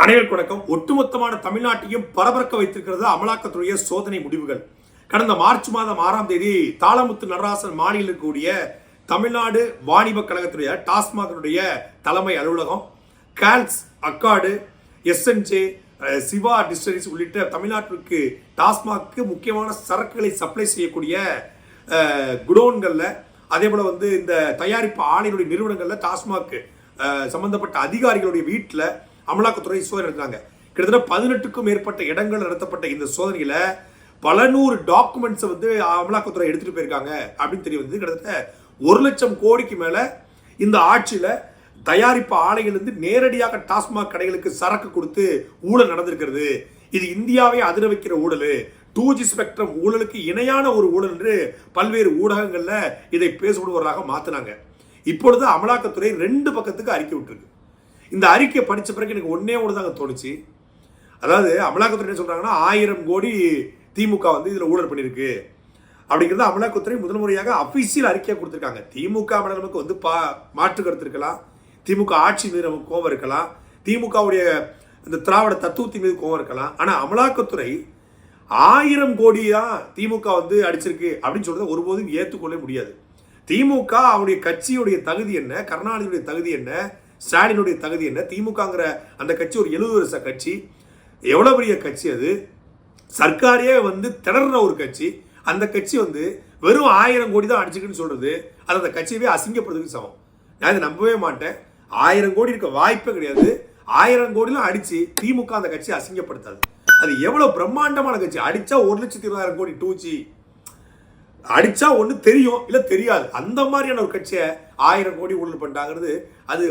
அனைவருக்கு வணக்கம். ஒட்டுமொத்தமான தமிழ்நாட்டையும் பரபரக்க வைத்திருக்கிறது அமலாக்கத்துறைய சோதனை முடிவுகள். கடந்த மார்ச் மாதம் ஆறாம் தேதி தாளமுத்து நடராசன் மாநில இருக்கக்கூடிய தமிழ்நாடு வாணிப கழகத்துடைய டாஸ்மாகனுடைய தலைமை அலுவலகம் Kals Accord SNJ Siva distilleries உள்ளிட்ட தமிழ்நாட்டிற்கு டாஸ்மாக்கு முக்கியமான சரக்குகளை சப்ளை செய்யக்கூடிய குடோன்களில் அதே போல் வந்து இந்த தயாரிப்பு ஆலையினுடைய நிறுவனங்களில் டாஸ்மாக் சம்பந்தப்பட்ட அதிகாரிகளுடைய வீட்டில் அமலாக்கத்துறை சோதனை நடத்தினாங்க கிட்டத்தட்ட பதினெட்டுக்கும் மேற்பட்ட இடங்கள் நடத்தப்பட்ட இந்த சோதனையில் பல நூறு டாக்குமெண்ட்ஸை வந்து அமலாக்கத்துறை எடுத்துகிட்டு போயிருக்காங்க அப்படின்னு தெரிய வந்து கிட்டத்தட்ட ஒரு லட்சம் கோடிக்கு மேலே இந்த ஆட்சியில் தயாரிப்பு ஆலைகள்லேருந்து நேரடியாக டாஸ்மாக் கடைகளுக்கு சரக்கு கொடுத்து ஊழல் நடந்திருக்கிறது. இது இந்தியாவை அதிர வைக்கிற ஊழல். டூ ஜி ஸ்பெக்ட்ரம் ஊழலுக்கு இணையான ஒரு ஊழல் என்று பல்வேறு ஊடகங்களில் இதை பேசப்படுவதாக மாற்றினாங்க இப்பொழுது அமலாக்கத்துறை ரெண்டு பக்கத்துக்கு அறிக்கை விட்டுருக்கு. இந்த அறிக்கையை படித்த பிறகு எனக்கு ஒன்றே ஒன்று தாங்க தோணுச்சு. அதாவது அமலாக்கத்துறை என்ன சொல்கிறாங்கன்னா ஆயிரம் கோடி திமுக வந்து இதில் ஊழல் பண்ணியிருக்கு அப்படிங்கிறது அமலாக்கத்துறை முதல் முறையாக அஃபீஷியல் அறிக்கையை கொடுத்துருக்காங்க. திமுக மேல நமக்கு வந்து பா மாற்று கருத்து இருக்கலாம். திமுக ஆட்சி மீது நமக்கு கோவம் இருக்கலாம். திமுகவுடைய இந்த திராவிட தத்துவத்தின் மீது கோவம் இருக்கலாம். ஆனால் அமலாக்கத்துறை ஆயிரம் கோடி தான் திமுக வந்து அடிச்சிருக்கு அப்படின்னு சொல்றதை ஒருபோதும் ஏற்றுக்கொள்ள முடியாது. திமுக அவருடைய கட்சியுடைய தகுதி என்ன? கருணாநிதியுடைய தகுதி என்ன? ஸ்டாலினுடைய தகுதி என்ன? திமுகங்கிற அந்த கட்சி ஒரு எழுபது வருஷ கட்சி. எவ்வளோ பெரிய கட்சி அது? சர்க்காரே வந்து திணற ஒரு கட்சி. அந்த கட்சி வந்து வெறும் ஆயிரம் கோடி தான் அடிச்சுக்குன்னு சொல்கிறது அது அந்த கட்சியவே அசிங்கப்படுறதுக்கு சமம். நான் இதை நம்பவே மாட்டேன். ஆயிரம் கோடி இருக்க வாய்ப்பே கிடையாது. ஆயிரம் கோடிலாம் அடிச்சு திமுக அந்த கட்சியை அசிங்கப்படுத்தாது. அது எவ்வளோ பிரம்மாண்டமான கட்சி. அடித்தா ஒரு லட்சத்தி இருபதாயிரம் கோடி டூ ஜி. அடிச்சா ஒண்ணு தெரியும் இல்ல தெரியாது. அந்த மாதிரியான ஒரு கட்சியை ஆயிரம் கோடி ஊழல் பண்ணிட்டாங்கிறது அது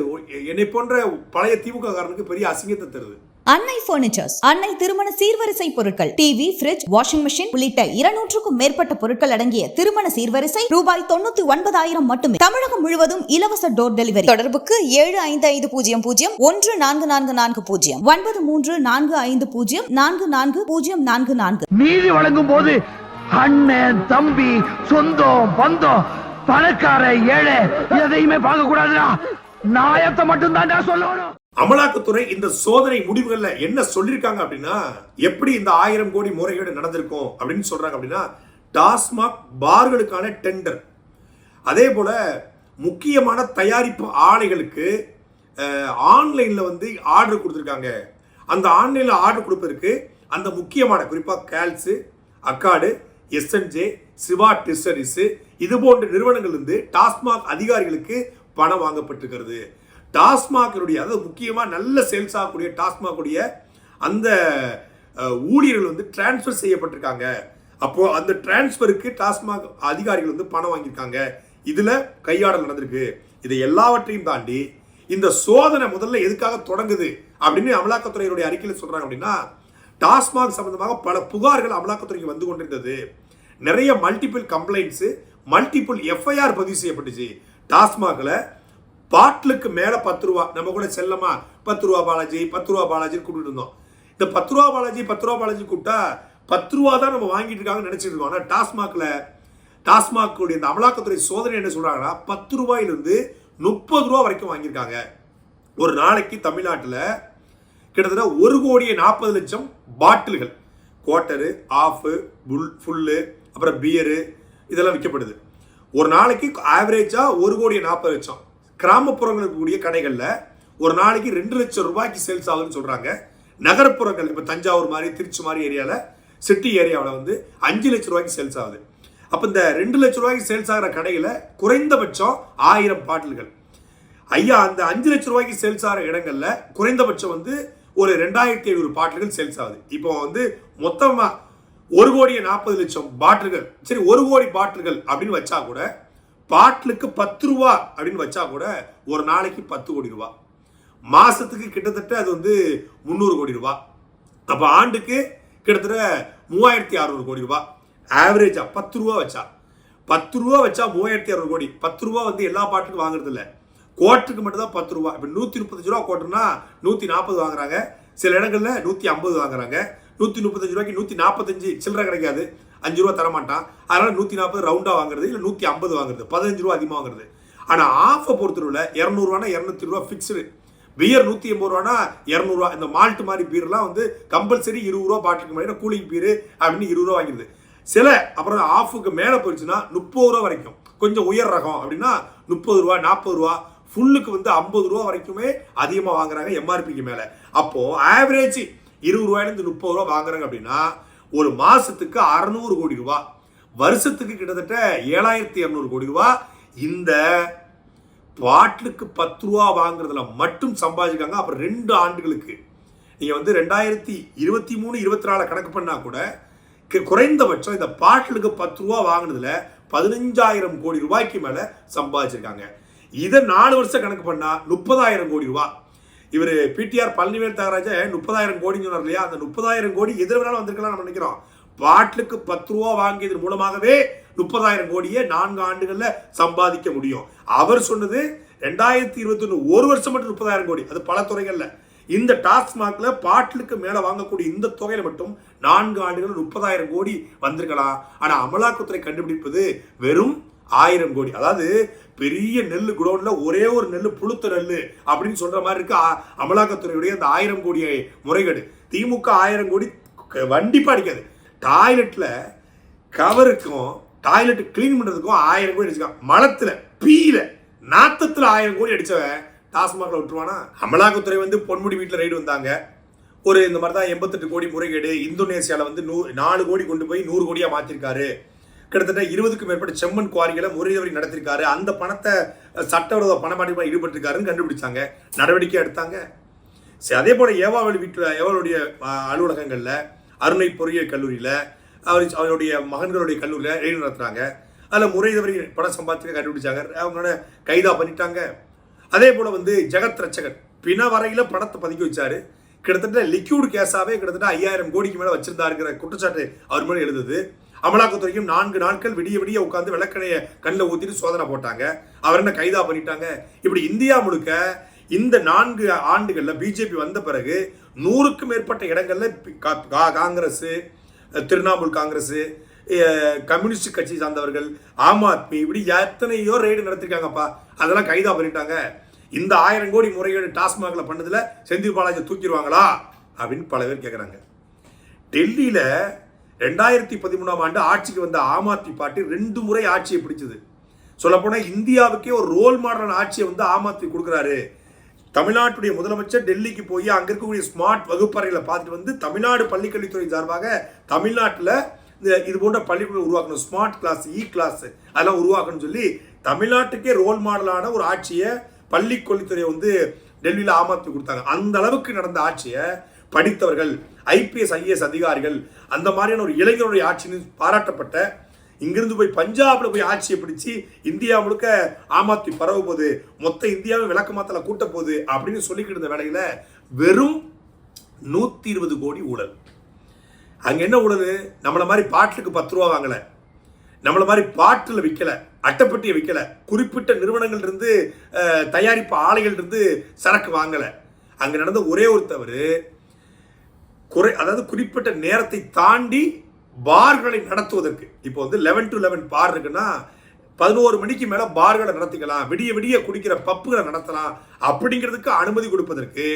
என்னை போன்ற பழைய திமுக காரனுக்கு பெரிய அசிங்கத்தை தருது. அன்னை பர்னிச்சர்ஸ் அன்னை திருமண சீர்வரிசை பொருட்கள் டிவி ஃபிரிட்ஜ் வாஷிங் மெஷின் உள்ளிட்ட இருநூற்றுக்கும் மேற்பட்ட பொருட்கள் அடங்கிய திருமண சீர்வரிசை ரூபாய் தொண்ணூத்தி ஒன்பதாயிரம் மட்டுமே. தமிழகம் முழுவதும் இலவச டோர் டெலிவரி தொடர்புக்கு ஏழு ஐந்து ஐந்து பூஜ்ஜியம் பூஜ்ஜியம் ஒன்று நான்கு நான்கு நான்கு பூஜ்ஜியம். ஒன்பது மூன்று நான்கு ஐந்து பூஜ்ஜியம் நான்கு நான்கு பூஜ்ஜியம் நான்கு நான்கு. நீதி வழங்கும் போது அண்ணன் தம்பி சொந்தம் பந்தம் பணக்கார ஏழை எதையுமே பார்க்க கூடாதுடா நாயத்தை மட்டும் தான் சொல்லணும். அமலாக்கத்துறை இந்த சோதனை முடிவுகள்ல என்ன சொல்லியிருக்காங்க அப்படின்னா எப்படி இந்த ஆயிரம் கோடி முறைகேடு நடந்திருக்கும் அப்படின்னு சொல்றாங்க அப்படின்னா டாஸ்மாக் பார்களுக்கான டெண்டர். அதே போல முக்கியமான தயாரிப்பு ஆலைகளுக்கு ஆன்லைன்ல வந்து ஆர்டர் கொடுத்துருக்காங்க. அந்த ஆன்லைன்ல ஆர்டர் கொடுப்பதற்கு அந்த முக்கியமான குறிப்பா கேல்ஸு அக்காடு எஸ்என்ஜே சிவா டிஸ்டரிஸ் இது போன்ற நிறுவனங்கள் இருந்து டாஸ்மாக் அதிகாரிகளுக்கு பணம் வாங்கப்பட்டிருக்கிறது. டாஸ்மாகினுடைய அதாவது முக்கியமாக நல்ல சேல்ஸ் ஆகக்கூடிய டாஸ்மாகுடைய அந்த ஊழியர்கள் வந்து டிரான்ஸ்ஃபர் செய்யப்பட்டிருக்காங்க. அப்போது அந்த டிரான்ஸ்ஃபருக்கு டாஸ்மாக் அதிகாரிகள் வந்து பணம் வாங்கியிருக்காங்க. இதில் கையாடல் நடந்திருக்கு. இதை எல்லாவற்றையும் தாண்டி இந்த சோதனை முதல்ல எதுக்காக தொடங்குது அப்படின்னு அமலாக்கத்துறையினுடைய அறிக்கையில் சொல்கிறாங்க அப்படின்னா டாஸ்மாக் சம்பந்தமாக பல புகார்கள் அமலாக்கத்துறைக்கு வந்து கொண்டிருந்தது. நிறைய மல்டிபிள் கம்ப்ளைண்ட்ஸு மல்டிபிள் எஃப்ஐஆர் பதிவு செய்யப்பட்டுச்சு. டாஸ்மாகில் பாட்டிலுக்கு மேலே பத்து ரூபா நம்ம கூட செல்லமா பத்து ரூபா பாலாஜி பத்து ரூபா பாலாஜி கூப்பிட்டு இருந்தோம். இந்த பத்து ரூபா பாலாஜி பத்து ரூபா பாலாஜி கூப்பிட்டா பத்து ரூபா தான் நம்ம வாங்கிட்டு இருக்காங்கன்னு நினச்சிட்டு இருக்கோம். ஆனால் டாஸ்மாக்ல டாஸ்மாக்குடைய இந்த அமலாக்கத்துறை சோதனை என்ன சொல்கிறாங்கன்னா பத்து ரூபாயிலிருந்து முப்பது ரூபா வரைக்கும் வாங்கியிருக்காங்க. ஒரு நாளைக்கு தமிழ்நாட்டில் கிட்டத்தட்ட ஒரு கோடியே நாற்பது லட்சம் பாட்டில்கள். குவார்ட்டரு ஆஃபு புல் ஃபுல்லு அப்புறம் பியரு இதெல்லாம் விற்கப்படுது. ஒரு நாளைக்கு ஆவரேஜாக ஒரு கோடியே நாற்பது லட்சம். கிராமப்புறங்களுக்கு கூடிய கடைகளில் ஒரு நாளைக்கு ரெண்டு லட்சம் ரூபாய்க்கு சேல்ஸ் ஆகுதுன்னு சொல்கிறாங்க நகர்ப்புறங்கள் இப்போ தஞ்சாவூர் மாதிரி திருச்சி மாதிரி ஏரியாவில் சிட்டி ஏரியாவில் வந்து அஞ்சு லட்சம் ரூபாய்க்கு சேல்ஸ் ஆகுது. அப்போ இந்த ரெண்டு லட்சம் ரூபாய்க்கு சேல்ஸ் ஆகிற கடையில் குறைந்தபட்சம் ஆயிரம் பாட்டில்கள். ஐயா அந்த அஞ்சு லட்சம் ரூபாய்க்கு சேல்ஸ் ஆகிற இடங்களில் குறைந்தபட்சம் வந்து ஒரு ரெண்டாயிரத்தி ஐநூறு பாட்டில்கள் சேல்ஸ் ஆகுது. இப்போ வந்து மொத்தமாக ஒரு கோடியே நாற்பது லட்சம் பாட்டில்கள் சரி ஒரு கோடி பாட்டில்கள் அப்படின்னு வச்சா கூட பாட்டிலுக்கு பத்து ரூபா அப்படின்னு வச்சா கூட ஒரு நாளைக்கு பத்து கோடி ரூபா. மாதத்துக்கு கிட்டத்தட்ட அது வந்து முந்நூறு கோடி ரூபா. அப்போ ஆண்டுக்கு கிட்டத்தட்ட மூவாயிரத்தி அறுநூறு கோடி ரூபா. ஆவரேஜா பத்து ரூபா வச்சா. பத்து ரூபா வச்சா மூவாயிரத்தி அறுநூறு கோடி. பத்து ரூபா வந்து எல்லா பாட்டுக்கும் வாங்குறது இல்லை கோட்டுக்கு மட்டும் தான் பத்து ரூபா. இப்போ நூற்றி முப்பத்தஞ்சு ரூபா கோட்டுனா நூற்றி நாற்பது வாங்குறாங்க. சில இடங்களில் நூற்றி ஐம்பது வாங்குறாங்க. நூற்றி முப்பத்தஞ்சு ரூபாய்க்கு நூற்றி நாற்பத்தஞ்சு சில்லறை கிடைக்காது. அஞ்சு ரூபா தர மாட்டான் நூற்றி நாற்பது ரவுண்டாக வாங்குறது இல்லை நூற்றி ஐம்பது வாங்குறது பதினஞ்சு ரூபா அதிகமாக வாங்குறது. ஆனால் ஆஃபை பொறுத்தளவில் இரநூறுவானா இரநூத்தி ரூபா ஃபிக்ஸ்டு பியர் நூற்றி எண்பது ரூபானா இரநூறுவா இந்த மால்ட் மாதிரி பீர்லாம் வந்து கம்பல்சரி இருபது ரூபா பாட்டுக்கு மாதிரி கூலிங் பீர் அப்படின்னு இருபது ரூபா வாங்கிடுது. சில அப்புறம் ஆஃபுக்கு மேலே போயிடுச்சுன்னா முப்பது ரூபா வரைக்கும். கொஞ்சம் உயர் ரகம் அப்படின்னா முப்பது ரூபா நாற்பது ரூபா ஃபுல்லுக்கு வந்து ஐம்பது ரூபா வரைக்குமே அதிகமாக வாங்குறாங்க எம்ஆர்பிக்கு மேலே. அப்போது ஆவரேஜ் இருபது ரூபாயிலேருந்து முப்பது ரூபா வாங்குறாங்க அப்படின்னா ஒரு மாதத்துக்கு அறநூறு கோடி ரூபா. வருஷத்துக்கு கிட்டத்தட்ட ஏழாயிரத்தி இரநூறு கோடி ரூபா. இந்த பாட்டிலுக்கு பத்து ரூபா வாங்குறதுல மட்டும் சம்பாதிக்காங்க அப்புறம் ரெண்டு ஆண்டுகளுக்கு. நீங்கள் வந்து ரெண்டாயிரத்தி இருபத்தி மூணு இருபத்தி நாலு கணக்கு பண்ணால் கூட குறைந்தபட்சம் இந்த பாட்டிலுக்கு பத்து ரூபா வாங்கினதுல பதினஞ்சாயிரம் கோடி ரூபாய்க்கு மேலே சம்பாதிச்சிருக்காங்க. இதை நாலு வருஷம் கணக்கு பண்ணால் முப்பதாயிரம் கோடி ரூபா. இவர் பிடிஆர் பழனிவேல் தியாகராஜ முப்பதாயிரம் கோடின்னு சொன்னார் இல்லையா? அந்த முப்பதாயிரம் கோடி எதிர் வேணாலும் வந்திருக்கலாம் நம்ம நினைக்கிறோம். பாட்டிலுக்கு பத்து ரூபா வாங்கியதன் மூலமாகவே முப்பதாயிரம் கோடியை நான்கு ஆண்டுகளில் சம்பாதிக்க முடியும். அவர் சொன்னது ரெண்டாயிரத்தி இருபத்தி ஒன்று ஒரு வருஷம் மட்டும் முப்பதாயிரம் கோடி. அது பல துறைகளில். இந்த டாஸ்மாகில் பாட்டிலுக்கு மேலே வாங்கக்கூடிய இந்த தொகையில் மட்டும் நான்கு ஆண்டுகள் முப்பதாயிரம் கோடி வந்திருக்கலாம். ஆனால் அமலாக்கத்துறை கண்டுபிடிப்பது வெறும் ஆயிரம் கோடி. அதாவது பெரிய நெல் குடோன்ல ஒரே ஒரு நெல் புழுத்த நெல் அப்படின்னு சொல்ற மாதிரி இருக்கு. அமலாக்கத்துறையுடைய அந்த ஆயிரம் கோடி முறைகேடு. திமுக ஆயிரம் கோடி வண்டிப்பா அடிக்காது டாய்லெட்ல கவருக்கும் டாய்லெட் க்ளீன் பண்றதுக்கும் ஆயிரம் கோடி அடிச்சுக்கான் மலத்துல பீல நாத்தத்துல ஆயிரம் கோடி அடிச்சவன் டாஸ்மாக்ல விட்டுருவானா? அமலாக்கத்துறை வந்து பொன்முடி வீட்டில் ரைடு வந்தாங்க. ஒரு இந்த மாதிரி தான் எண்பத்தெட்டு கோடி முறைகேடு. இந்தோனேசியாவில் வந்து நூ நாலு கோடி கொண்டு போய் நூறு கோடியாக மாற்றிருக்காரு கிட்டத்தட்ட இருபதுக்கும் மேற்பட்ட செம்மண் குவாரிகளை முறையவரி நடத்திருக்காரு. அந்த பணத்தை சட்டவிரோத பணமாடிமா ஈடுபட்டிருக்காருன்னு கண்டுபிடிச்சாங்க. நடவடிக்கை எடுத்தாங்க. சரி அதே போல ஏவாவளி வீட்டில் ஏவாளுடைய அலுவலகங்களில் அருணை பொறியியல் கல்லூரியில் அவர் அவருடைய மகன்களுடைய கல்லூரியில் ரெய்டு நடத்துகிறாங்க அதில் முறையவரி பணம் சம்பாதிக்க கண்டுபிடிச்சாங்க. அவங்களோட கைதா பண்ணிட்டாங்க. அதே போல் வந்து ஜெகத் ரட்சகன் பிண வரையில் பணத்தை பதுக்கி வச்சார். கிட்டத்தட்ட லிக்யூட் கேஸாகவே கிட்டத்தட்ட ஐயாயிரம் கோடிக்கு மேலே வச்சுருந்தாருங்கிற குற்றச்சாட்டு அவர் மேலே எழுதுது அமலாக்கத்துறையும் நான்கு நாட்கள் விடிய விடிய உட்காந்து விளக்கணைய கண்ணில் ஊத்திட்டு சோதனை போட்டாங்க. அவர் என்ன கைதா பண்ணிட்டாங்க? இப்படி இந்தியா முழுக்க இந்த நான்கு ஆண்டுகளில் பிஜேபி வந்த பிறகு நூறுக்கும் மேற்பட்ட இடங்களில் கா- காங்கிரஸ் திரிணாமுல் காங்கிரஸ் கம்யூனிஸ்ட் கட்சி சார்ந்தவர்கள் ஆம் ஆத்மி இப்படி எத்தனையோ ரெய்டு நடத்திருக்காங்கப்பா. அதெல்லாம் கைதா பண்ணிட்டாங்க. இந்த ஆயிரம் கோடி முறைகேடு டாஸ்மாக்ல பண்ணதில் செந்தில் பாலாஜி தூக்கிடுவாங்களா? அப்படின்னு பல பேர் கேட்குறாங்க டெல்லியில் ரெண்டாயிரத்தி பதிமூணாம் ஆண்டு ஆட்சிக்கு வந்த ஆம் ஆத்மி பார்ட்டி ரெண்டு முறை ஆட்சியை பிடிச்சது. சொல்லப்போனால் இந்தியாவுக்கே ஒரு ரோல் மாடலான ஆட்சியை வந்து ஆம் ஆத்மி கொடுக்குறாரு. தமிழ்நாட்டுடைய முதலமைச்சர் டெல்லிக்கு போய் அங்கே இருக்கக்கூடிய ஸ்மார்ட் வகுப்பறைகளை பார்த்துட்டு வந்து தமிழ்நாடு பள்ளிக்கல்வித்துறை சார்பாக தமிழ்நாட்டில் இந்த இது போன்ற பள்ளிக்கூடம் உருவாக்கணும். ஸ்மார்ட் கிளாஸ் இ கிளாஸ் அதெல்லாம் உருவாக்கணும்னு சொல்லி தமிழ்நாட்டுக்கே ரோல் மாடலான ஒரு ஆட்சியை பள்ளிக்கல்வித்துறையை வந்து டெல்லியில் ஆம் ஆத்மி கொடுத்தாங்க. அந்த அளவுக்கு நடந்த ஆட்சியை படித்தவர்கள் ஐபிஎஸ் ஐஏஎஸ் அதிகாரிகள் அந்த மாதிரியான ஒரு இளைஞருடைய ஆட்சின்னு பாராட்டப்பட்ட இங்கிருந்து போய் பஞ்சாப்ல போய் ஆட்சியை பிடிச்சு இந்தியா முழுக்க ஆம் பரவ போகுது மொத்த இந்தியாவை விளக்க மாத்தல கூட்ட போகுது அப்படின்னு சொல்லிக்கிட்டு இருந்த வேலையில வெறும் நூத்தி இருபது கோடி ஊழல். அங்க என்ன ஊழல்? நம்மள மாதிரி பாட்டிலுக்கு பத்து ரூபா வாங்கல. நம்மள மாதிரி பாட்டில் விற்கல அட்டைப்பட்டியை விற்கல குறிப்பிட்ட நிறுவனங்கள் இருந்து தயாரிப்பு ஆலைகள் இருந்து சரக்கு வாங்கல. அங்க நடந்த ஒரே ஒரு தவறு குறை அதாவது குறிப்பிட்ட நேரத்தை தாண்டி பார்களை நடத்துவதற்கு. இப்போ வந்து லெவன் டு லெவன் பார் இருக்குன்னா பதினோரு மணிக்கு மேலே பார்களை நடத்திக்கலாம். விடிய விடிய குடிக்கிற பப்புகளை நடத்தலாம். அப்படிங்கிறதுக்கு அனுமதி கொடுப்பதற்கு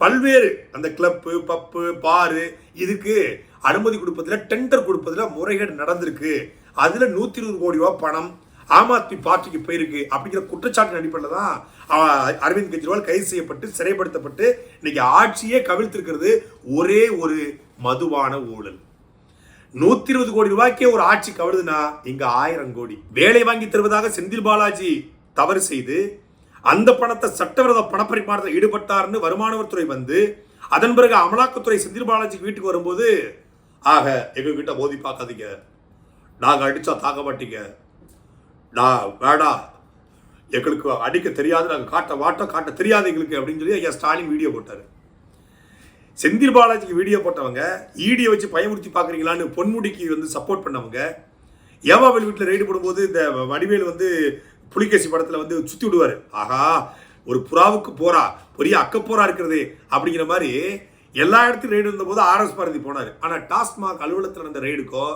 பல்வேறு அந்த கிளப்பு பப்பு பாரு இதுக்கு அனுமதி கொடுப்பதில் டெண்டர் கொடுப்பதில் முறைகேடு நடந்திருக்கு. அதில் நூற்றி இருபது கோடி ரூபா பணம் ஆம் ஆத்மி பார்ட்டிக்கு போயிருக்கு அப்படிங்கிற குற்றச்சாட்டின் அடிப்படையில் தான் அரவிந்த் கெஜ்ரிவால் கைது செய்யப்பட்டு சிறைப்படுத்தப்பட்டு இன்னைக்கு ஆட்சியே கவிழ்த்திருக்கிறது ஒரே ஒரு மதுவான ஊழல். நூத்தி இருபது கோடி ரூபாய்க்கே ஒரு ஆட்சி கவிழுதுன்னா இங்க ஆயிரம் கோடி. வேலை வாங்கி தருவதாக செந்தில் பாலாஜி தவறு செய்து அந்த பணத்தை சட்டவிரோத பணப்பரிமாற்றத்தில் ஈடுபட்டார்னு வருமானவர்துறை வந்து அதன் பிறகு அமலாக்கத்துறை செந்தில் பாலாஜிக்கு வீட்டுக்கு வரும்போது ஆக எங்ககிட்ட மோதி பார்க்காதீங்க. நாங்கள் அடிச்சா தாக்க மாட்டீங்க. நான் வேடா. எங்களுக்கு அடிக்க தெரியாது நாங்கள் காட்ட மாட்டோம் காட்ட தெரியாது எங்களுக்கு அப்படின்னு சொல்லி ஐயா ஸ்டாலின் வீடியோ போட்டார். செந்தில் பாலாஜிக்கு வீடியோ போட்டவங்க ஈடியை வச்சு பயமுறுத்தி பார்க்குறீங்களான்னு பொன்முடிக்கு வந்து சப்போர்ட் பண்ணவங்க ஏவாவேல் வீட்டில் ரைடு போடும்போது இந்த வடிவேல் வந்து புலிகேசி படத்தில் வந்து சுற்றி விடுவார். ஆஹா ஒரு புறாவுக்கு போறா பெரிய அக்கப்போரா இருக்கிறது அப்படிங்கிற மாதிரி எல்லா இடத்துலையும் ரைடு இருந்தபோது ஆர்எஸ் பாரதி போனார். ஆனால் டாஸ்மாக் அலுவலகத்தில் நடந்த ரைடுக்கோ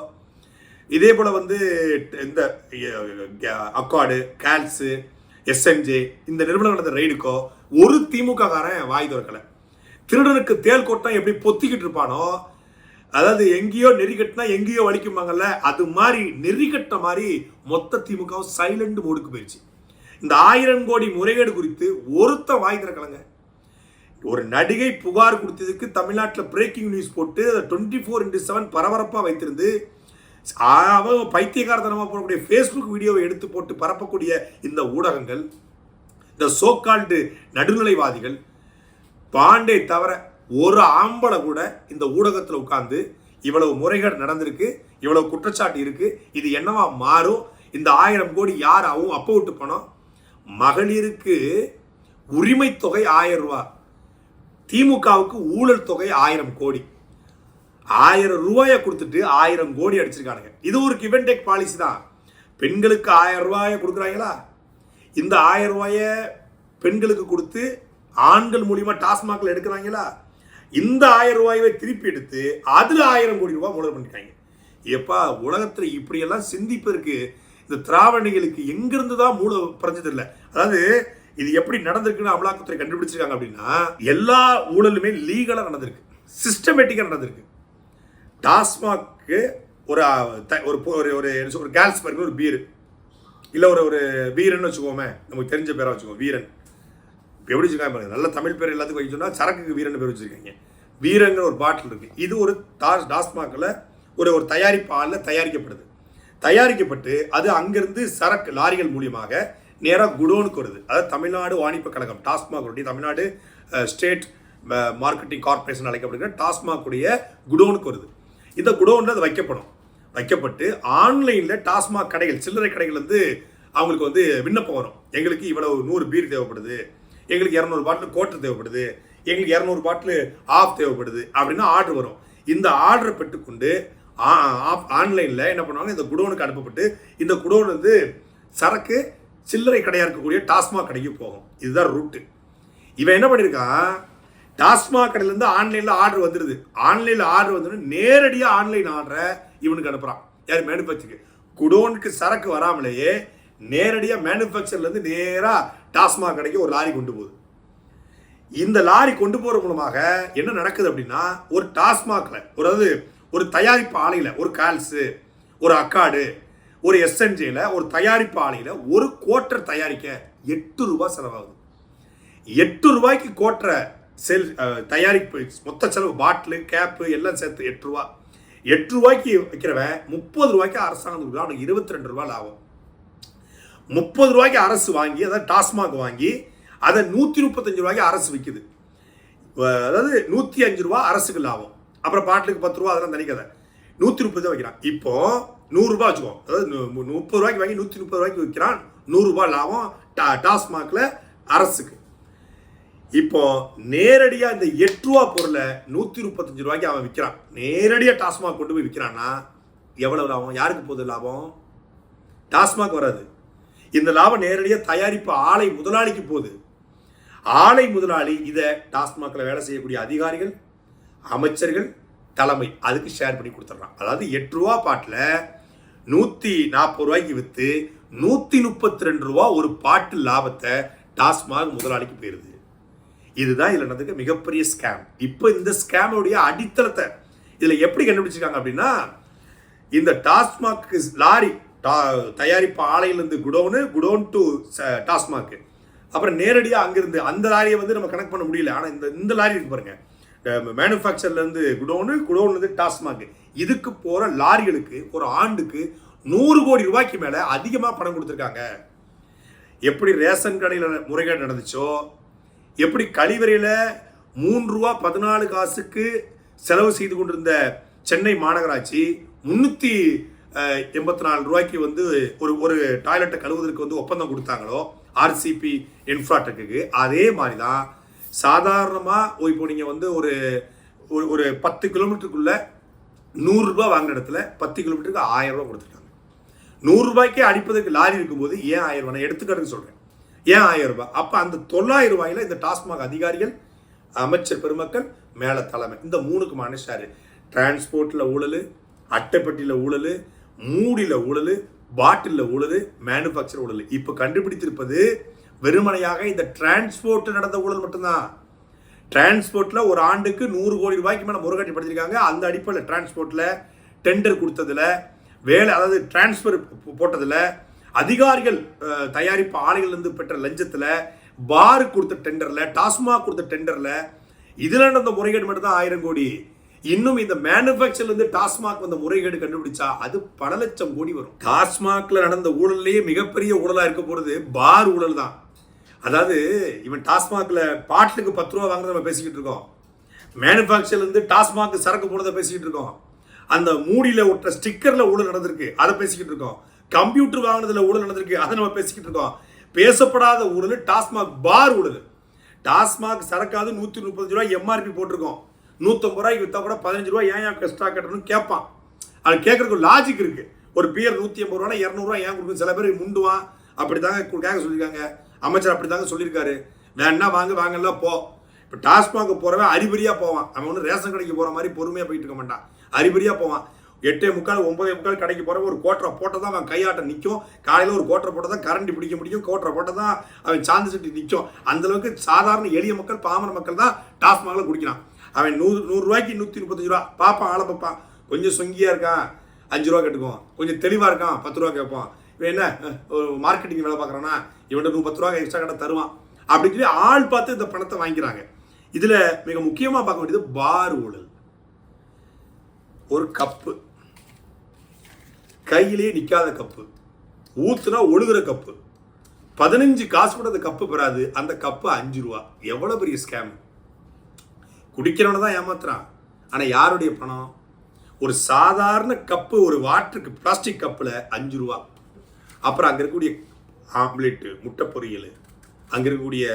இதே போல் வந்து இந்த அக்காடு கேல்ஸு எஸ்என்ஜே இந்த நிறுவனம் நடந்த ரைடுக்கோ ஒரு திமுக காரன் வாய் திறக்கலை. திருடனுக்கு தேல் கொட்டம் எப்படி பொத்திக்கிட்டு இருப்பானோ? அதாவது எங்கேயோ நெறி கட்டினா எங்கேயோ வலிக்குமாங்கல்ல அது மாதிரி நெறி கட்ட மாதிரி மொத்த திமுகவும் சைலண்ட் மோடுக்கு போயிடுச்சு இந்த ஆயிரம் கோடி முறைகேடு குறித்து ஒருத்தன் வாய் திறக்கலங்க. ஒரு நடிகை புகார் கொடுத்ததுக்கு தமிழ்நாட்டில் பிரேக்கிங் நியூஸ் போட்டு அதை டுவெண்ட்டி ஃபோர் இன்ட்டு செவன் பரபரப்பாக வைத்திருந்து அவன் பைத்தியகாரத்தனமாக போடக்கூடிய ஃபேஸ்புக் வீடியோவை எடுத்து போட்டு பரப்பக்கூடிய இந்த ஊடகங்கள் இந்த சோக்கால்டு நடுநிலைவாதிகள் பாண்டே தவிர ஒரு ஆம்பளை கூட இந்த ஊடகத்தில் உட்கார்ந்து இவ்வளவு முறைகள் நடந்திருக்கு இவ்வளவு குற்றச்சாட்டு இருக்குது இது என்னவா மாறும் இந்த ஆயிரம் கோடி யார் ஆகும் அப்போ விட்டு பணம்? மகளிருக்கு உரிமை தொகை ஆயிரம் ரூபா திமுகவுக்கு ஊழல் தொகை ஆயிரம் கோடி. ஆயிரம் ரூபாயை கொடுத்துட்டு ஆயிரம் கோடி அடிச்சிருக்கானுங்க. இது ஒரு கிவ் அண்ட் டேக் பாலிசி தான். பெண்களுக்கு ஆயிரம் ரூபாயை கொடுக்குறாங்களா? இந்த ஆயிரம் ரூபாயை பெண்களுக்கு கொடுத்து ஆண்கள் மூலியமா டாஸ்மாகில் எடுக்கிறாங்களா? இந்த ஆயிரம் ரூபாயை திருப்பி எடுத்து அதில் ஆயிரம் கோடி ரூபாய் முதல் பண்ணிருக்காங்க. எப்பா உலகத்தில் இப்படியெல்லாம் சிந்திப்பதற்கு இந்த திராவணிகளுக்கு எங்கிருந்து தான் மூளை பிறஞ்சது இல்லை அதாவது இது எப்படி நடந்திருக்குன்னு அமலாக்கத்துறை கண்டுபிடிச்சிருக்காங்க அப்படின்னா எல்லா ஊழலுமே லீகலாக நடந்திருக்கு. சிஸ்டமேட்டிக்காக நடந்திருக்கு. டாஸ்மாக்கு ஒரு ஒரு ஒரு ஒரு ஒரு கேர்ள்ஸ் ஒரு பீர். இல்லை ஒரு ஒரு வீரன் வச்சுக்கோமே நமக்கு தெரிஞ்ச பேரை வச்சுக்கோங்க வீரன். இப்போ எப்படி வச்சுருக்காங்க பாருங்க நல்ல தமிழ் பேர் எல்லாத்துக்கும் வைக்க சொன்னால் சரக்குக்கு வீரன் பேர் வச்சுருக்காங்க. வீரங்கிற ஒரு பாட்டில் இருக்குது இது ஒரு டாஸ் டாஸ்மாகில் ஒரு ஒரு தயாரிப்பு ஆளில் தயாரிக்கப்படுது. தயாரிக்கப்பட்டு அது அங்கேருந்து சரக்கு லாரிகள் மூலியமாக நேராக குடோனுக்கு வருது. அதாவது தமிழ்நாடு வாணிப கழகம் டாஸ்மாகுடைய தமிழ்நாடு ஸ்டேட் மார்க்கெட்டிங் கார்பரேஷன் அழைக்கப்படுகிற டாஸ்மாக்குடைய குடோனுக்கு வருது. இந்த குடோனில் அது வைக்கப்படும். வைக்கப்பட்டு ஆன்லைனில் டாஸ்மாக் கடைகள் சில்லறை கடைகள் வந்து அவங்களுக்கு வந்து விண்ணப்பம் வரும். எங்களுக்கு இவ்வளவு நூறு பீர் தேவைப்படுது. எங்களுக்கு இரநூறு பாட்டில் கோட்டர் தேவைப்படுது. எங்களுக்கு இரநூறு பாட்டில் ஆஃப் தேவைப்படுது அப்படின்னு ஆர்டர் வரும். இந்த ஆர்டரை பெற்றுக்கொண்டு ஆன்லைனில் என்ன பண்ணுவாங்க? இந்த குடோனுக்கு அனுப்பப்பட்டு இந்த குடோன் வந்து சரக்கு சில்லறை கடையாக இருக்கக்கூடிய டாஸ்மாக் கடைக்கு போகும். இதுதான் ரூட்டு இவன் என்ன பண்ணியிருக்கான்? டாஸ்மாக் கடையிலேருந்து ஆன்லைனில் ஆர்டர் வந்துடுது ஆன்லைனில் ஆர்டர் வந்துடும் நேரடியாக ஆன்லைன் ஆர்டரை இவனுக்கு அனுப்புகிறான் யார்? மேனுஃபேக்சருக்கு குடோனுக்கு சரக்கு வராமலேயே நேரடியாக மேனுஃபேக்சர்லேருந்து நேராக டாஸ்மாக் கடைக்கு ஒரு லாரி கொண்டு போகுது. இந்த லாரி கொண்டு போகிற மூலமாக என்ன நடக்குது அப்படின்னா ஒரு டாஸ்மாகில் ஒரு அதாவது ஒரு தயாரிப்பு ஆலையில் ஒரு கால்ஸு ஒரு அக்காடு ஒரு எஸ்என்ஜியில் ஒரு தயாரிப்பு ஆலையில் ஒரு கோட்டர் தயாரிக்க எட்டு ரூபாய் செலவாகுது. எட்டு ரூபாய்க்கு கோட்டரை செல் தயாரிப்பு மொத்த செலவு பாட்டிலு கேப்பு எல்லாம் சேர்த்து எட்டு ரூபா. எட்டு ரூபாய்க்கு வைக்கிறவன் முப்பது ரூபாய்க்கு அரசாங்கம் கொடுக்குறா அவனுக்கு இருபத்தி ரெண்டு ரூபா லாபம். முப்பது ரூபாய்க்கு அரசு வாங்கி அதாவது டாஸ்மாக் வாங்கி அதை நூற்றி முப்பத்தஞ்சு ரூபாய்க்கு அரசு விற்கிது அதாவது நூற்றி அஞ்சு ரூபா அரசுக்கு லாபம். அப்புறம் பாட்டிலுக்கு பத்து ரூபா அதெல்லாம் தனிக்கதை. நூற்றி முப்பது ரூபா வைக்கிறான். இப்போ நூறுரூபா வச்சுக்கோ. அதாவது முப்பது ரூபாய்க்கு வாங்கி நூற்றி முப்பது ரூபாய்க்கு விற்கிறான் நூறுரூபா லாபம் டா டாஸ்மாகில் அரசுக்கு. இப்போ நேரடியாக இந்த எட்டு ரூபா பொருளை நூற்றி முப்பத்தஞ்சு ரூபாய்க்கு அவன் விற்கிறான் நேரடியாக டாஸ்மாக் கொண்டு போய் விற்கிறான்னா எவ்வளோ லாபம்? யாருக்கு போகுது லாபம்? டாஸ்மாக் வராது. இந்த லாபம் நேரடியாக தயாரிப்பு ஆலை முதலாளிக்கு போகுது. ஆலை முதலாளி இதை டாஸ்மாகில் வேலை செய்யக்கூடிய அதிகாரிகள் அமைச்சர்கள் தலைமை அதுக்கு ஷேர் பண்ணி கொடுத்துட்றான். அதாவது எட்டு ரூபா பாட்டில் நூற்றி நாற்பது ரூபாய்க்கு விற்று நூற்றி முப்பத்தி ரெண்டு ரூபா ஒரு பாட்டு லாபத்தை டாஸ்மாக் முதலாளிக்கு போயிடுது இதுதான் இதில் நடந்துக்க மிகப்பெரிய ஸ்கேம் இப்போ இந்த ஸ்கேமுடைய அடித்தளத்தை இதில் எப்படி கண்டுபிடிச்சிருக்காங்க அப்படின்னா இந்த டாஸ்மாக் லாரி டா- தயாரிப்பு ஆலையிலேருந்து குடோனு குடோன் டு டாஸ்மாக் அப்புறம் நேரடியாக அங்கேருந்து அந்த லாரியை வந்து நம்ம கனெக்ட் பண்ண முடியல. ஆனால் இந்த இந்த லாரி இருக்கு பாருங்க. மேனுஃபேக்சர்லேருந்து குடோனு குடோன்லேருந்து டாஸ்மாக் இதுக்கு போகிற லாரிகளுக்கு ஒரு ஆண்டுக்கு நூறு கோடி ரூபாய்க்கு மேலே அதிகமாக பணம் கொடுத்துருக்காங்க. எப்படி ரேஷன் கடையில் முறைகேடு நடந்துச்சோ எப்படி கழிவறையில் மூன்று ரூபா பதினாலு காசுக்கு செலவு செய்து கொண்டிருந்த சென்னை மாநகராட்சி முந்நூற்றி எண்பத்தி நாலு ரூபாய்க்கு வந்து ஒரு ஒரு டாய்லெட்டை கழுவுவதற்கு வந்து ஒப்பந்தம் கொடுத்தாங்களோ ஆர்சிபி இன்ஃப்ராடெக்கு அதே மாதிரி தான் சாதாரணமாக இப்போ நீங்கள் வந்து ஒரு ஒரு ஒரு பத்து கிலோமீட்டருக்குள்ளே நூறுரூபா வாங்குற இடத்துல பத்து கிலோமீட்டருக்கு ஆயிரம் ரூபா கொடுத்துட்டாங்க. நூறுரூபாய்க்கே அடிப்பதற்கு லாரி இருக்கும்போது ஏன் ஆயிரம் ரூபா நான் எடுத்துக்காட்டுக்கு சொல்கிறேன் ஏன் ஆயிரம் ரூபாய். அப்போ அந்த தொள்ளாயிரம் ரூபாயில இந்த டாஸ்மாக் அதிகாரிகள் அமைச்சர் பெருமக்கள் மேலே தலைமை. இந்த மூணுக்கு மனுஷாரு டிரான்ஸ்போர்ட்டில் ஊழல் அட்டைப்பட்டியில் ஊழல் மூடியில் ஊழல் பாட்டிலில் ஊழல் மேனுஃபேக்சர் ஊழல். இப்போ கண்டுபிடித்திருப்பது வெறுமனையாக இந்த டிரான்ஸ்போர்ட் நடந்த ஊழல் மட்டும்தான். டிரான்ஸ்போர்ட்டில் ஒரு ஆண்டுக்கு நூறு கோடி ரூபாய்க்கு மேலே முருகட்டி படுத்திருக்காங்க அந்த அடிப்படையில் டிரான்ஸ்போர்ட்டில் டெண்டர் கொடுத்ததுல வேலை அதாவது டிரான்ஸ்ஃபர் போட்டதில் அதிகாரிகள் தயாரிப்பு ஆலைகள்லேருந்து பெற்ற லஞ்சத்தில் பார் கொடுத்த டெண்டரில் டாஸ்மாக் கொடுத்த டெண்டரில் இதில் நடந்த முறைகேடு மட்டும் தான் ஆயிரம் கோடி. இன்னும் இந்த மேனுஃபேக்சர்லேருந்து டாஸ்மாக் வந்த முறைகேடு கண்டுபிடிச்சா அது பல லட்சம் கோடி வரும். டாஸ்மாக்ல நடந்த ஊழல்லையே மிகப்பெரிய ஊழலாக இருக்க போகிறது பார் ஊழல் தான். அதாவது இவன் டாஸ்மாக்ல பாட்டிலுக்கு பத்து ரூபா வாங்குறத நம்ம பேசிக்கிட்டு இருக்கோம். மேனுஃபேக்சர்லேருந்து டாஸ்மாக் சரக்கு போனதை பேசிக்கிட்டு இருக்கோம். அந்த மூடியில் ஒட்டுற ஸ்டிக்கரில் ஊழல் நடந்திருக்கு. அதை பேசிக்கிட்டு இருக்கோம். கம்ப்யூட்டர் வாங்கினதுல ஊழல் நடந்திருக்கு. அதை நம்ம பேசிக்கிட்டு இருக்கோம். பேசப்படாத ஊழல் டாஸ்மாக் பார் ஊழல். டாஸ்மாக் சரக்காது நூற்றி முப்பத்தஞ்சு ரூபாய் எம்ஆர்பி போட்டிருக்கோம். நூற்றம்பது ரூபாய்க்கு விற்றா கூட பதினஞ்சு ரூபாய் ஏன் ஏன் எக்ஸ்ட்ரா கட்டணும்னு கேட்பான். அது கேட்கறதுக்கு லாஜிக் இருக்கு. ஒரு பியர் நூற்றி ஐம்பது ரூபா இரநூறுவா ஏன் கொடுக்கும் சில பேர் முண்டுவான். அப்படி தாங்க கேட்க சொல்லியிருக்காங்க. அமைச்சர் அப்படி தாங்க சொல்லியிருக்காரு. வேணா வாங்க வாங்கலாம் போ. இப்போ டாஸ்மாக் போகிறவன் அறிபறியாக போவான். அவன் ஒன்றும் ரேஷன் கடைக்கு போகிற மாதிரி பொறுமையாக போயிட்டு இருக்க மாட்டான். அறிபறியாக போவான். எட்டே முக்கால் ஒன்பதே முக்கால் கடைக்கு போகிறவன் ஒரு கோட்டரை போட்டால் தான் அவன் கையாட்டம் நிற்கும் காலையில் ஒரு கோட்டரை போட்டால் தான் கரண்ட் பிடிக்க முடியும். கோட்டரை போட்டால் தான் அவன் சாந்து சட்டி நிற்கும் அந்தளவுக்கு சாதாரண எளிய மக்கள் பாமர மக்கள் தான் டாஸ்மாகில் குடிக்கிறான். அவன் நூறு நூறுரூவாய்க்கு நூற்றி முப்பத்தஞ்சு ரூபா. பார்ப்பான் ஆளை பார்ப்பான் கொஞ்சம் சொங்கியாக இருக்கான். அஞ்சு ரூபா கேட்டுக்குவோம் கொஞ்சம் தெளிவாக இருக்கான். பத்து ரூபா கேட்பான். இவன் என்ன ஒரு மார்க்கெட்டிங் வேலை பார்க்குறானா இவன்கிட்ட நூறு பத்து ரூபா எக்ஸ்ட்ரா கடை தருவான். அப்படின்னு சொல்லி ஆள் பார்த்து இந்த பணத்தை வாங்கிக்கிறாங்க. இதில் மிக முக்கியமாக பார்க்க வேண்டியது பார் ஊழல். ஒரு கப்பு. கையிலேயே நிற்காத கப்பு. ஊத்துனா ஒழுகுற கப்பு. பதினஞ்சு காசு கூட அந்த கப்பு பெறாது. அந்த கப்பு அஞ்சு ரூபா. எவ்வளோ பெரிய ஸ்கேம் குடிக்கிறவனை தான் ஏமாத்துறான். ஆனால் யாருடைய பணம்? ஒரு சாதாரண கப்பு ஒரு வாட்டருக்கு பிளாஸ்டிக் கப்பில் அஞ்சு ரூபா. அப்புறம் அங்கே இருக்கக்கூடிய ஆம்லெட்டு முட்டை பொரியல் அங்கே இருக்கக்கூடிய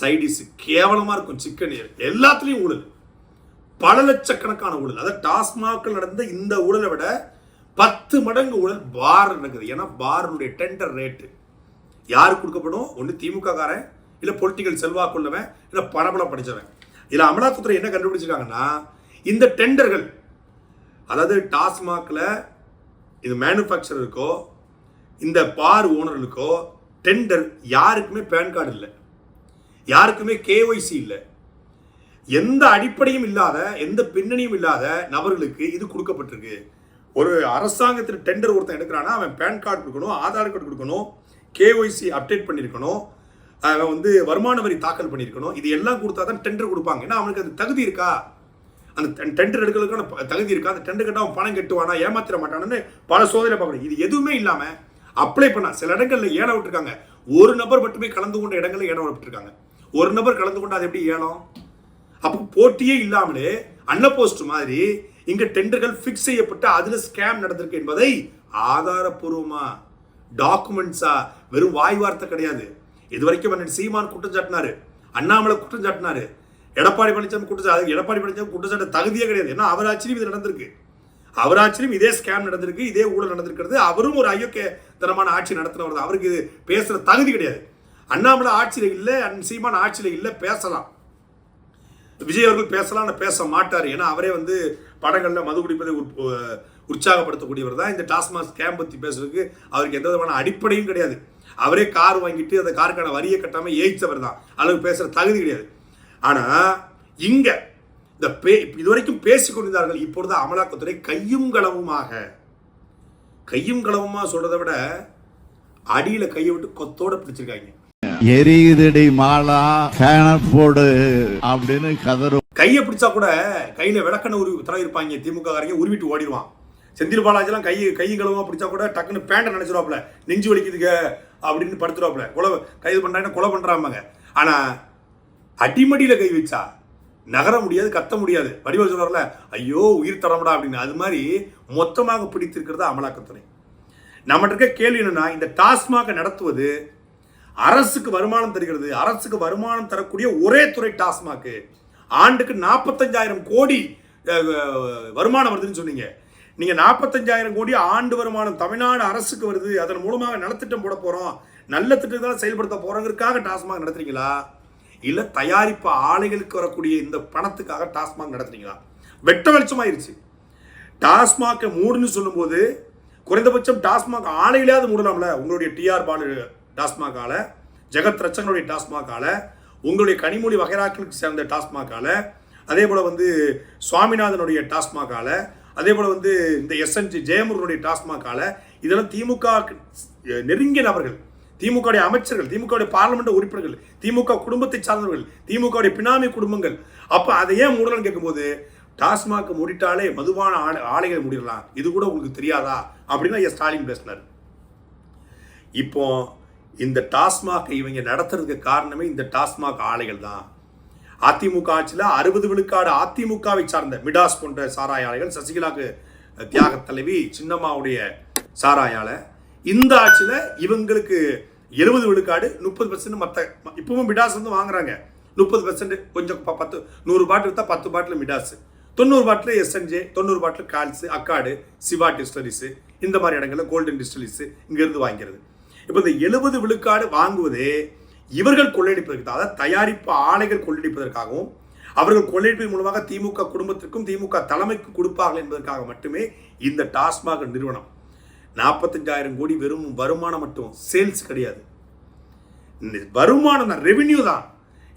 சைடிஸ் கேவலமாக இருக்கும் சிக்கன் எல்லாத்துலேயும் ஊழல். பல லட்சக்கணக்கான ஊழல். அதாவது டாஸ்மாகில் நடந்த இந்த ஊழலை விட பத்து மடங்கு உடல் பார் நடக்குது. ஏன்னா பாருடைய டெண்டர் ரேட்டு யாருக்கு கொடுக்கப்படும்? ஒன்று திமுக காரன் இல்லை பொலிட்டிக்கல் செல்வாக்குள்ளவன் இல்லை பணபலம் படித்தவன் இதில் அமலாக்கத்துறை என்ன கண்டுபிடிச்சிருக்காங்கன்னா இந்த டெண்டர்கள் அதாவது டாஸ்மாகில் இது மேனுஃபேக்சரருக்கோ இந்த பார் ஓனர்களுக்கோ டெண்டர் யாருக்குமே பேன் கார்டு இல்லை. யாருக்குமே கேஒய்சி இல்லை. எந்த அடிப்படையும் இல்லாத எந்த பின்னணியும் இல்லாத நபர்களுக்கு இது கொடுக்கப்பட்டிருக்கு. ஒரு அரசாங்கத்தில் டெண்டர் ஒருத்தன் எடுக்கிறான்னா அவன் பேன் கார்டு கொடுக்கணும் ஆதார் கார்டு கொடுக்கணும் கேஒய்சி அப்டேட் பண்ணியிருக்கணும் அவன் வந்து வருமான வரி தாக்கல் பண்ணியிருக்கணும் இது எல்லாம் கொடுத்தா தான் டெண்டர் கொடுப்பாங்க. ஏன்னா அவனுக்கு அது தகுதி இருக்கா? அந்த டெண்டர் எடுக்கிறதுக்கான தகுதி இருக்கா? அந்த டெண்டர் கட்ட அவன் பணம் கட்டுவானா ஏமாத்திர மாட்டானு பல சோதனை பார்க்கணும். இது எதுவுமே இல்லாமல் அப்ளை பண்ணா சில இடங்களில் ஏழை விட்டுருக்காங்க. ஒரு நபர் மட்டுமே கலந்து கொண்ட இடங்களில் ஏழை விட்டுருக்காங்க. ஒரு நபர் கலந்து கொண்டா அது எப்படி ஏலம்? அப்போ போட்டியே இல்லாமலே அன்ன போஸ்ட் மாதிரி இங்க டெண்டர்கள் ஃபிக்ஸ் செய்யப்பட்டு அதுல ஸ்கேம் நடந்திருக்கு என்பதை ஆதாரப்பூர்வமா டாக்குமெண்ட்ஸா வெறும் வாய் வார்த்தை கிடையாது. இது வரைக்கும் அண்ணன் சீமான் குற்றம் சாட்டினாரு அண்ணாமலை குற்றம் சாட்டினாரு எடப்பாடி பழனிசாமி குற்றம் அது எடப்பாடி பழனிசாமி குற்றம் சாட்ட தகுதியே கிடையாது. ஏன்னா அவர் இது நடந்திருக்கு. அவர் இதே ஸ்கேம் நடந்திருக்கு இதே ஊழல் நடந்திருக்கிறது. அவரும் ஒரு அயோக்கியத்தனமான ஆட்சி நடத்தினவர் தான். அவருக்கு இது பேசுற தகுதி கிடையாது. அண்ணாமலை ஆட்சியில இல்லை அண்ணன் சீமான் ஆட்சியில இல்லை பேசலாம். விஜய் அவர்கள் பேசலாம் ஆனால் பேச மாட்டார். ஏன்னா அவரே வந்து படங்களில் மது குடிப்பதை உற்சாகப்படுத்தக்கூடியவர் தான். இந்த டாஸ்மாக் ஸ்கேம் பற்றி பேசுறதுக்கு அவருக்கு எந்த விதமான அடிப்படையும் கிடையாது. அவரே கார் வாங்கிட்டு அந்த காருக்கான வரியை கட்டாமல் ஏய்ச்சவர் தான். அளவு பேசுற தகுதி கிடையாது. ஆனால் இங்கே இந்த பே இதுவரைக்கும் பேசிக்கொண்டிருந்தார்கள் இப்பொழுது அமலாக்கத்துறை கையும் களவுமாக. கையும் களவுமாக சொல்கிறத விட அடியில் கையை விட்டு கொத்தோட பிடிச்சிருக்காங்க. எரியுதடி மாலா ஃபேனர் போடு அப்படின்னு கதறும் கையை பிடிச்சா கூட கையில விளக்கண உருவி தலை இருப்பாங்க திமுக காரங்க உருவிட்டு ஓடிடுவான். செந்தில் பாலாஜிலாம் கை கை கழுவா பிடிச்சா கூட டக்குன்னு பேண்டை நினைச்சிருவாப்ல நெஞ்சு வலிக்குதுங்க அப்படின்னு படுத்துருவாப்ல கொலை கைது பண்றாங்கன்னா கொலை பண்றாமங்க. ஆனா அடிமடியில கை வச்சா நகர முடியாது கத்த முடியாது. வடிவல் சொல்றாருல ஐயோ உயிர் தரமடா அப்படின்னு. அது மாதிரி மொத்தமாக பிடித்திருக்கிறது அமலாக்கத்துறை. நம்மகிட்ட இருக்க கேள்வி என்னன்னா இந்த டாஸ்மாக நடத்துவது அரசுக்கு வருமானம் தருகிறது அரசுக்கு வருமானம் தரக்கூடிய ஒரே துறை டாஸ்மாக் ஆண்டுக்கு நாற்பத்தஞ்சாயிரம் கோடி வருமானம் வருதுன்னு சொன்னீங்க. நீங்கள் நாற்பத்தஞ்சாயிரம் கோடி ஆண்டு வருமானம் தமிழ்நாடு அரசுக்கு வருது அதன் மூலமாக நலத்திட்டம் போட போகிறோம் நல்ல திட்டத்தை செயல்படுத்த போகிறோங்கிறதுக்காக டாஸ்மாக் நடத்துறீங்களா? இல்லை தயாரிப்பு ஆலைகளுக்கு வரக்கூடிய இந்த பணத்துக்காக டாஸ்மாக் நடத்துறீங்களா? வெட்ட வெளிச்சமாயிருச்சு. டாஸ்மாகை மூடுன்னு சொல்லும்போது குறைந்தபட்சம் டாஸ்மாக் ஆலையிலேயாவது மூடலாம்ல? உங்களுடைய டிஆர் பாலு டாஸ்மாக் ஆலை ஜெகத் ரச்சகனுடைய டாஸ்மாக் ஆலை உங்களுடைய கனிமொழி வகைராக்களுக்கு சேர்ந்த டாஸ்மாக் ஆலை அதே போல் வந்து சுவாமிநாதனுடைய டாஸ்மாக் ஆலை அதே போல் வந்து இந்த எஸ்என்ஜி ஜெயமுருகனுடைய டாஸ்மாக் ஆலை இதெல்லாம் திமுக நெருங்கிய நபர்கள். திமுகவுடைய அமைச்சர்கள் திமுகவுடைய வுடைய உறுப்பினர்கள் திமுக குடும்பத்தை சார்ந்தவர்கள் திமுகவுடைய பினாமி குடும்பங்கள். அப்போ அதை ஏன் மூடலன்னு கேட்கும்போது டாஸ்மாக் மூடிட்டாலே மதுபான ஆலை ஆலைகளை மூடிடலாம். இது கூட உங்களுக்கு தெரியாதா? அப்படின்னு ஸ்டாலின் பேசினார். இப்போ இந்த டாஸ்மாக் இவங்க நடத்துறதுக்கு காரணமே இந்த டாஸ்மாக் ஆலைகள் தான். அதிமுக ஆட்சியில் அறுபது விழுக்காடு அதிமுகவை சார்ந்த மிடாஸ் போன்ற சாராய ஆலைகள் சசிகலாக்கு தியாக தலைவி சின்னம்மாவுடைய சாராய ஆலை. இந்த ஆட்சியில் இவங்களுக்கு எழுபது விழுக்காடு முப்பது பர்சன்ட் மற்ற இப்பவும் மிடாஸ் வந்து வாங்குறாங்க. முப்பது பர்சன்ட் கொஞ்சம் ப- பத்து நூறு பாட்டில் விற்றா பத்து பாட்டில் மிடாஸ். தொண்ணூறு பாட்டில் எஸ்என்ஜே தொண்ணூறு பாட்டில் கால்ஸ் அக்காடு சிவா டிஸ்டரிஸ் இந்த மாதிரி இடங்களில் கோல்டன் டிஸ்டரிஸ் இங்கேருந்து வாங்கிறது. இப்போ இந்த எழுபது விழுக்காடு வாங்குவதே இவர்கள் கொள்ளையடிப்பதற்கு தான் அதாவது தயாரிப்பு ஆலைகள் கொள்ளையடிப்பதற்காகவும் அவர்கள் கொள்ளையடிப்பின் மூலமாக திமுக குடும்பத்திற்கும் திமுக தலைமைக்கு கொடுப்பார்கள் என்பதற்காக மட்டுமே இந்த டாஸ்மாக் நிறுவனம் நாற்பத்தஞ்சாயிரம் கோடி வெறும் வருமானம் மட்டும் சேல்ஸ் கிடையாது. வருமானம் தான் ரெவின்யூ தான்.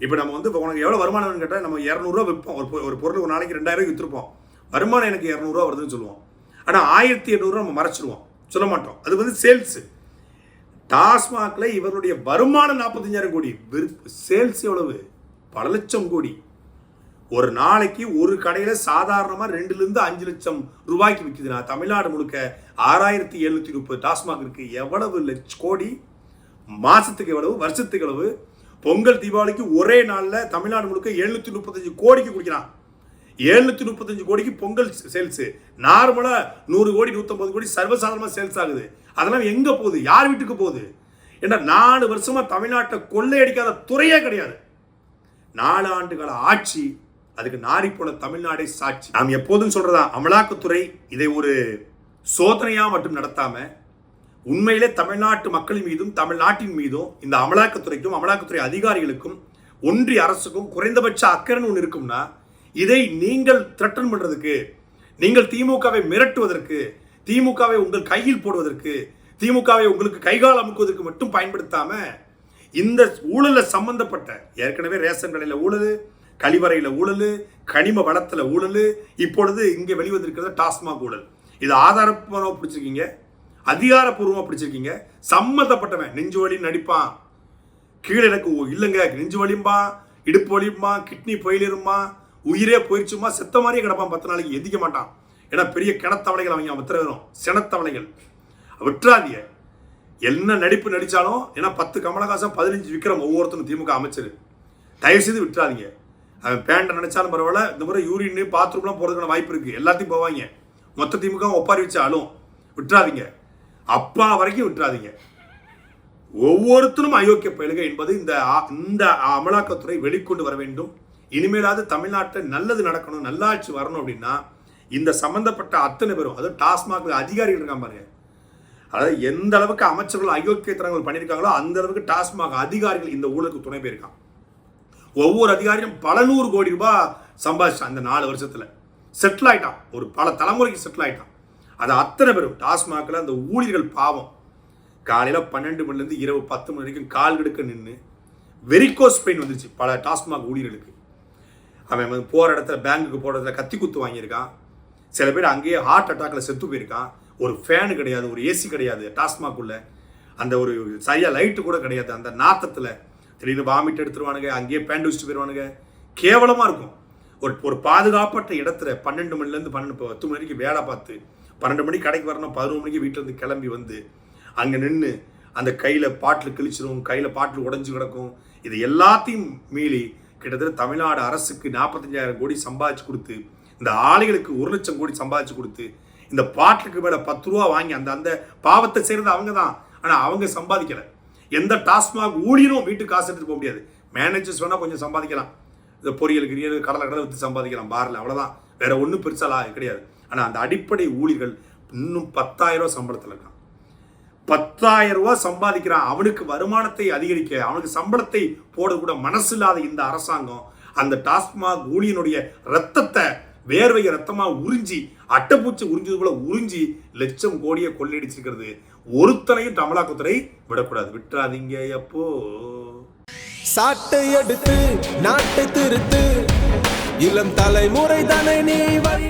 இப்போ நம்ம வந்து உனக்கு எவ்வளோ வருமானம்னு கேட்டால் நம்ம இரநூறுவா விற்போம் ஒரு ஒரு பொருள் ஒரு நாளைக்கு ரெண்டாயிரம் விற்றுருப்போம் வருமானம் எனக்கு இரநூறுவா வருதுன்னு சொல்லுவோம். ஆனால் ஆயிரத்தி எட்நூறுவா நம்ம மறைச்சிடுவோம் சொல்ல மாட்டோம். அது வந்து சேல்ஸு. டாஸ்மாகில் இவருடைய வருமானம் நாற்பத்தஞ்சாயிரம் கோடி சேல்ஸ் எவ்வளவு? பல லட்சம் கோடி. ஒரு நாளைக்கு ஒரு கடையில் சாதாரணமாக ரெண்டுலேருந்து அஞ்சு லட்சம் ரூபாய்க்கு விற்குதுன்னா தமிழ்நாடு முழுக்க ஆறாயிரத்தி எழுநூற்றி முப்பது டாஸ்மாக் இருக்குது எவ்வளவு லட்ச கோடி? மாதத்துக்கு எவ்வளவு? வருஷத்துக்கு எவ்வளவு? பொங்கல் தீபாவளிக்கு ஒரே நாளில் தமிழ்நாடு முழுக்க எழுநூற்றி முப்பத்தஞ்சு கோடிக்கு குடிக்கிறான். எழுநூத்தி முப்பத்தஞ்சு கோடிக்கு பொங்கல் சேல்ஸு நார்மலாக நூறு கோடி நூற்றம்பது கோடி சர்வசாதாரணமாக சேல்ஸ் ஆகுது. அதெல்லாம் எங்கே போகுது? யார் வீட்டுக்கு போகுது? ஏன்னா நாலு வருஷமாக தமிழ்நாட்டை கொள்ளையடிக்காத துறையே கிடையாது. நாலு ஆண்டுகால ஆட்சி அதுக்கு நாரி போன தமிழ்நாடே சாட்சி. நாம் எப்போதும் சொல்கிறதா அமலாக்கத்துறை இதை ஒரு சோதனையாக மட்டும் நடத்தாமல் உண்மையிலே தமிழ்நாட்டு மக்கள் மீதும் தமிழ்நாட்டின் மீதும் இந்த அமலாக்கத்துறைக்கும் அமலாக்கத்துறை அதிகாரிகளுக்கும் ஒன்றிய அரசுக்கும் குறைந்தபட்ச அக்கறைன்னு ஒன்று இருக்கும்னா இதை நீங்கள் த்ரெட்டன் பண்ணுறதுக்கு நீங்கள் திமுகவை மிரட்டுவதற்கு திமுகவை உங்கள் கையில் போடுவதற்கு திமுகவை உங்களுக்கு கைகால் அமுக்குவதற்கு மட்டும் பயன்படுத்தாம இந்த ஊழலில் சம்பந்தப்பட்ட ஏற்கனவே ரேஷன் கடையில் ஊழல் கழிவறையில் ஊழல் கனிம வளத்தில் ஊழல் இப்பொழுது இங்கே வெளிவந்திருக்கிறது டாஸ்மாக் ஊழல். இது ஆதாரப்பூர்வமாக பிடிச்சிருக்கீங்க அதிகாரப்பூர்வமாக பிடிச்சிருக்கீங்க சம்மந்தப்பட்டவன் நெஞ்சு வலி நடிப்பான். கீழே எனக்கு இல்லைங்க நெஞ்சு வலிம்பா இடுப்பு வலிம்பா கிட்னி போயிலிருமா உயிரே போயிடுச்சுமா செத்த மாதிரியே கிடப்பான் பத்து நாளைக்கு எந்திக்க மாட்டான். ஏன்னா பெரிய கிணத்தவளைகள் அவங்க வித்துற சினத்தவளைகள். விட்டுறாதீங்க என்ன நடிப்பு நடித்தாலும் ஏன்னா பத்து கமலஹாசன் பதினஞ்சு விக்ரம் ஒவ்வொருத்தரும் திமுக அமைச்சர். தயவு செய்து விட்டுறாதீங்க அவன் பேண்டை நினைச்சாலும் பரவாயில்ல இந்த முறை யூரின் பாத்ரூம்லாம் போகிறதுக்கான வாய்ப்பு இருக்குது எல்லாத்தையும் போவாங்க. மொத்த திமுக ஒப்பாரி வச்சாலும் விட்டுறாதீங்க அப்பா வரைக்கும் விட்டுறாதீங்க ஒவ்வொருத்தரும் அயோக்கிய பயிலுக என்பது இந்த இந்த அமலாக்கத்துறை வெளிக்கொண்டு வர வேண்டும். இனிமேலாவது தமிழ்நாட்டில் நல்லது நடக்கணும் நல்லாட்சி வரணும் அப்படின்னா இந்த சம்மந்தப்பட்ட அத்தனை பேரும் அதாவது டாஸ்மாக் அதிகாரிகள் இருக்காங்க பாருங்க. அதாவது எந்த அளவுக்கு அமைச்சர்கள் அயோக்கியத்தனங்கள் பண்ணியிருக்காங்களோ அந்த அளவுக்கு டாஸ்மாக் அதிகாரிகள் இந்த ஊழலுக்கு துணை போயிருக்கான் ஒவ்வொரு அதிகாரியும் பல நூறு கோடி ரூபாய் சம்பாதிச்சான் அந்த நாலு வருஷத்தில். செட்டில் ஆயிட்டான். ஒரு பல தலைமுறைக்கு செட்டில் ஆயிட்டான். அது அத்தனை பேரும் டாஸ்மாகில் அந்த ஊழியர்கள் பாவம். காலையில் பன்னெண்டு மணிலேருந்து இரவு பத்து மணி வரைக்கும் கால் கெடுக்க நின்று வெரிகோஸ் பெயின் வந்துச்சு பல டாஸ்மாக் ஊழியர்களுக்கு. அவன் வந்து போகிற இடத்துல பேங்குக்கு போகிற இடத்துல கத்தி குத்து வாங்கியிருக்கான். சில பேர் அங்கேயே ஹார்ட் அட்டாக்கில் செத்து போயிருக்கான். ஒரு ஃபேனு கிடையாது ஒரு ஏசி கிடையாது டாஸ்மாக்குள்ளே அந்த ஒரு சரியாக லைட்டு கூட கிடையாது. அந்த நாத்தத்தில் திடீர்னு வாமிட் எடுத்துருவானுங்க அங்கேயே பேண்ட் வச்சுட்டு போயிடுவானுங்க கேவலமாக இருக்கும். ஒரு ஒரு பாதுகாப்பற்ற இடத்துல பன்னெண்டு மணிலேருந்து பன்னெண்டு பத்து மணிக்கு வரைக்கும் வேலை பார்த்து பன்னெண்டு மணிக்கு கடைக்கு வரணும் பதினொரு மணிக்கு வீட்டிலேருந்து கிளம்பி வந்து அங்கே நின்று அந்த கையில் பாட்டில் கிழிச்சிரும் கையில் பாட்டில் உடஞ்சி கிடக்கும். இது எல்லாத்தையும் மீறி கிட்டத்தட்ட தமிழ்நாடு அரசுக்கு நாற்பத்தஞ்சாயிரம் கோடி சம்பாதிச்சு கொடுத்து இந்த ஆலைகளுக்கு ஒரு லட்சம் கோடி சம்பாதிச்சு கொடுத்து இந்த பாட்டுக்கு மேலே பத்து ரூபா வாங்கி அந்த அந்த பாவத்தை செய்கிறது அவங்க தான். ஆனால் அவங்க சம்பாதிக்கலை. எந்த டாஸ்மாக் ஊழியரும் வீட்டுக்கு காசு எடுத்துட்டு போக முடியாது. மேனேஜர்ஸ் வேணால் கொஞ்சம் சம்பாதிக்கலாம். இந்த பொரியல் கிரியல் கடலை கடலை விற்று சம்பாதிக்கலாம். பாரில் அவ்வளோதான் வேற ஒன்றும் பெருசாலாம் கிடையாது. ஆனால் அந்த அடிப்படை ஊழியர்கள் இன்னும் பத்தாயிரம் சம்பளத்தில் இருக்கான் பத்தாயிரம் ரூபாய் சம்பாதிக்கிறான். அவனுக்கு வருமானத்தை அதிகரிக்க அவனுக்கு சம்பளத்தை போட கூட மனசு இல்லாத இந்த அரசாங்கம் அந்த டாஸ்மாக் ஊழியனுடைய ரத்தத்தை வேர்வை ரத்தமா உறிஞ்சி அட்டைப்பூச்சி உறிஞ்சது போல உறிஞ்சி லட்சம் கோடியை கொள்ளையடிச்சிருக்கிறது. ஒருத்தனையும் அமலாக்கத்துறை விடக்கூடாது. விட்டுறாதீங்க எப்போ? சாட்டை எடுத்து நாட்டை திருத்து இளம் தலைமுறை தானே நீ வழி